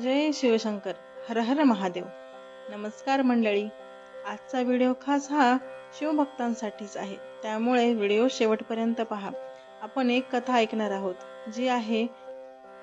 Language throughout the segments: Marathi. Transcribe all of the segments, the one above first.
जय शिवशंकर हर हर महादेव. नमस्कार मंडळी. आजचा व्हिडिओ खास हा शिवभक्तांसाठीच आहे. त्यामुळे व्हिडिओ शेवटपर्यंत पहा. आपण एक कथा ऐकणार आहोत जी आहे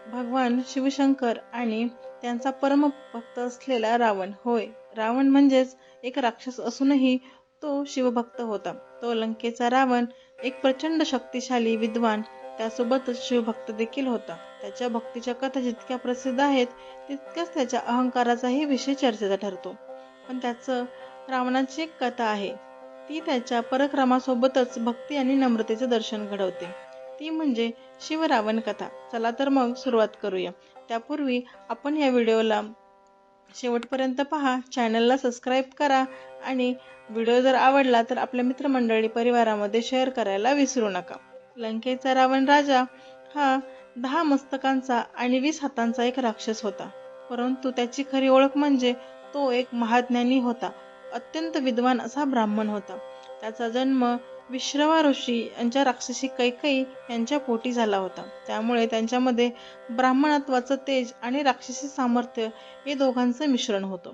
भगवान शिवशंकर आणि त्यांचा परमभक्त असलेला रावण. होय रावण म्हणजेच एक राक्षस असूनही तो शिवभक्त होता. तो लंकेचा रावण एक प्रचंड शक्तिशाली विद्वान त्यासोबतच शिवभक्त देखील होता. त्याच्या भक्तीच्या कथा जितक्या प्रसिद्ध आहेत तितक्याच त्याच्या अहंकाराचाही विषय चर्चेचा ठरतो. पण त्याचं रावणाची एक कथा आहे. ती त्याच्या पराक्रमासोबतच भक्ती आणि नम्रतेचे दर्शन घडवते. ती म्हणजे शिवरावण कथा. चला तर मग सुरुवात करूया. त्यापूर्वी आपण या व्हिडिओला शेवटपर्यंत पहा. चॅनलला सबस्क्राईब करा आणि व्हिडिओ जर आवडला तर आपल्या मित्रमंडळी परिवारामध्ये शेअर करायला विसरू नका. लंकेचा रावण राजा हा दहा मस्तकांचा आणि वीस हातांचा एक राक्षस होता. परंतु त्याची खरी ओळख म्हणजे तो एक महाज्ञानी होता. अत्यंत विद्वान असा ब्राह्मण होता. त्याचा जन्म विश्रवा ऋषी यांच्या राक्षसी कैकई यांच्या पोटी झाला होता. त्यामुळे त्यांच्यामध्ये ब्राह्मणत्वाचं तेज आणि राक्षसी सामर्थ्य हे दोघांचं मिश्रण होतं.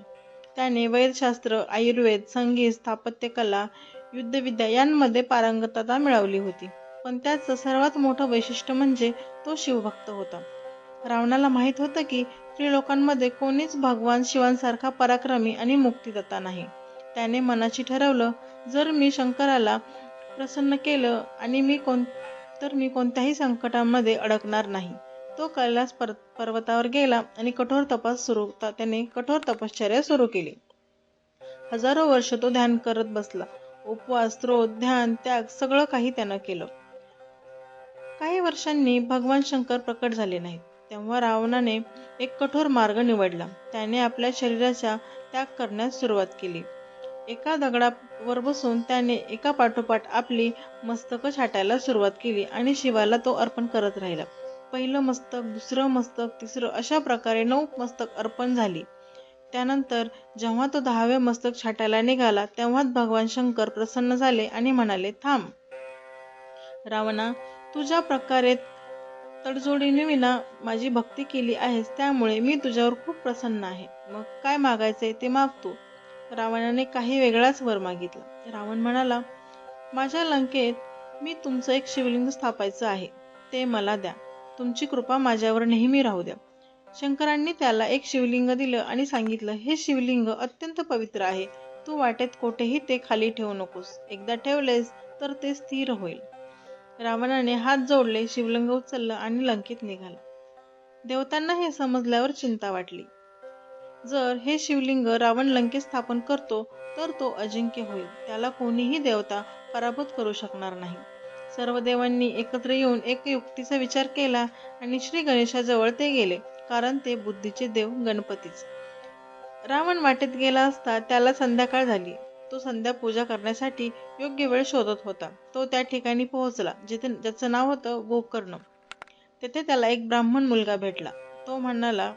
त्याने वैदशास्त्र आयुर्वेद संगीत स्थापत्यकला युद्धविद्या यांमध्ये पारंगतता मिळवली होती. पण त्याचं सर्वात मोठं वैशिष्ट्य म्हणजे तो शिवभक्त होता. रावणाला माहीत होतं की त्रिलोकांमध्ये कोणीच भगवान शिवांसारखा पराक्रमी आणि मुक्तीदाता नाही. त्याने मनाची ठरवलं जर मी शंकराला प्रसन्न केलं आणि मी कोण तर मी कोणत्याही संकटामध्ये अडकणार नाही. तो कैलास पर पर्वतावर गेला आणि कठोर तपास सुरू त्याने कठोर तपश्चर्या सुरू केली. हजारो वर्ष तो ध्यान करत बसला. उपवास स्त्रोत ध्यान त्याग सगळं काही त्यानं केलं. काही वर्षांनी भगवान शंकर प्रकट झाले नाहीत. तेव्हा रावणाने एक कठोर मार्ग निवडला. त्याने आपल्या शरीराचा त्याग करण्यास सुरुवात केली. एका दगडावर बसून त्याने एका पाठोपाठ आपली मस्तक छाटायला सुरुवात केली आणि शिवाला तो अर्पण करत राहिला. पहिलं मस्तक दुसरं मस्तक तिसरं अशा प्रकारे नऊ मस्तक अर्पण झाली. त्यानंतर जेव्हा तो दहावे मस्तक छाटायला निघाला तेव्हाच भगवान शंकर प्रसन्न झाले आणि म्हणाले थांब. रावणा तुझ्या प्रकारे तडजोडीने विना माझी भक्ती केली आहेस त्यामुळे मी तुझ्यावर खूप प्रसन्न आहे. मग काय मागायचंय ते मागतो रावणाने काही वेगळाच वर मागितला. रावण म्हणाला माझ्या लंकेत मी तुमचं एक शिवलिंग स्थापायचं आहे. ते मला द्या. तुमची कृपा माझ्यावर नेहमी राहू द्या. शंकरांनी त्याला एक शिवलिंग दिलं आणि सांगितलं हे शिवलिंग अत्यंत पवित्र आहे. तू वाटेत कोठेही ते खाली ठेवू नकोस. एकदा ठेवलेस तर ते स्थिर होईल. रावणाने हात जोडले शिवलिंग उचललं आणि लंकेत निघाला. देवतांना हे समजल्यावर चिंता वाटली. जर हे शिवलिंग रावण लंकेत स्थापन करतो तर तो अजिंक्य होईल. त्याला कोणीही देवता पराभूत करू शकणार नाही. सर्व देवांनी एकत्र येऊन एक युक्तीचा विचार केला आणि श्री गणेशाजवळ ते गेले कारण ते बुद्धीचे देव गणपतीच. रावण वाटेत गेला असता त्याला संध्याकाळ झाली. तो संध्या पूजा करण्यासाठी योग्य वेळ शोधत होता. तो त्या ठिकाणी पोहोचला जिथे ज्याचं नाव होतं गोकर्ण. तेथे त्याला एक ब्राह्मण मुलगा भेटला. तो म्हणाला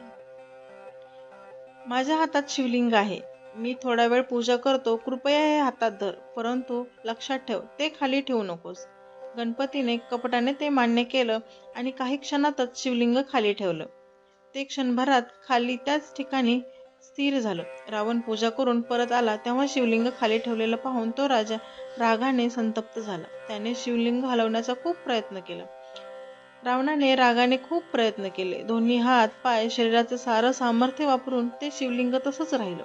माझ्या हातात शिवलिंग आहे. मी थोडा वेळ पूजा करतो. कृपया हे हातात धर. परंतु लक्षात ठेव ते खाली ठेवू नकोस. गणपतीने कपटाने ते मान्य केलं आणि काही क्षणातच शिवलिंग खाली ठेवलं. ते क्षणभरात खाली त्याच ठिकाणी स्थिर झालं. रावण पूजा करून परत आला तेव्हा शिवलिंग खाली ठेवलेलं पाहून तो राजा रागाने संतप्त झाला. त्याने शिवलिंग हलवण्याचा खूप प्रयत्न केला. रावणाने रागाने खूप प्रयत्न केले. दोन्ही हात पाय शरीराचे सारं सामर्थ्य वापरून ते शिवलिंग तसंच राहिलं.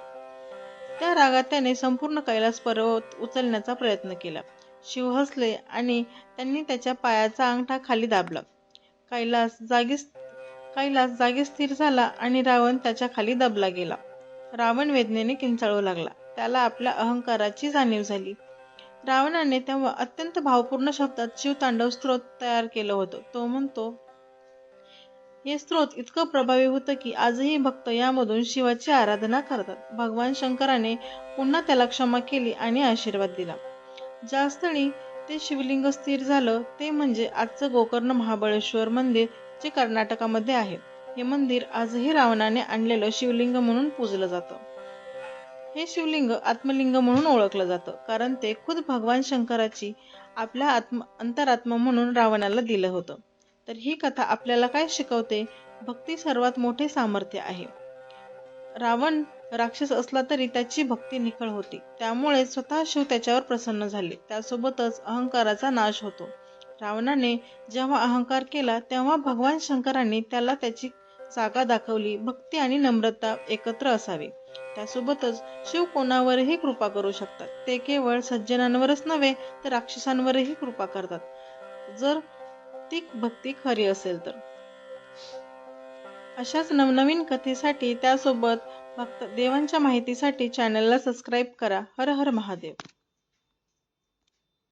त्या रागात त्याने संपूर्ण कैलास पर्वत उचलण्याचा प्रयत्न केला. शिव हसले आणि त्यांनी त्याच्या पायाचा अंगठा खाली दाबला. कैलास जागी कैलास जागी स्थिर झाला आणि रावण त्याच्याखाली दबला गेला. रावण वेदनेने किंचाळू लागला. त्याला आपल्या अहंकाराची जाणीव झाली. रावणाने तेव्हा अत्यंत भावपूर्ण शब्दात शिवतांडव स्त्रोत तयार केलं होतं. तो म्हणतो हे स्त्रोत इतकं प्रभावी होतं की आजही भक्त यामधून शिवाची आराधना करतात. भगवान शंकराने पुन्हा त्याला क्षमा केली आणि आशीर्वाद दिला. ज्या स्थळी ते शिवलिंग स्थिर झालं ते म्हणजे आजचं गोकर्ण महाबळेश्वर मंदिर जे कर्नाटकामध्ये आहे. हे मंदिर आजही रावणाने आणलेलं शिवलिंग म्हणून पूजलं जातं. हे शिवलिंग आत्मलिंग म्हणून ओळखलं जातं कारण ते खुद भगवान शंकराची आपल्या आत्म अंतरात्मा म्हणून रावणाला दिलं होतं. तर ही कथा आपल्याला काय शिकवते? भक्ती सर्वात मोठे सामर्थ्य आहे. रावण राक्षस असला तरी त्याची भक्ती निखळ होती. त्यामुळे स्वतः शिव त्याच्यावर प्रसन्न झाले. त्यासोबतच अहंकाराचा नाश होतो. रावणाने जेव्हा अहंकार केला तेव्हा भगवान शंकरांनी त्याला त्याची जागा दाखवली भक्ती आणि नम्रता एकत्र असावी. त्यासोबतच शिव कोणावरही कृपा करू शकतात. ते केवळ सज्जनांवरच नव्हे तर राक्षसांवरही कृपा करतात. जर ती भक्ती खरी असेल तर. अशाच नवनवीन कथेसाठी त्यासोबत भक्त देवांच्या माहितीसाठी चॅनलला सबस्क्राईब करा. हर हर महादेव.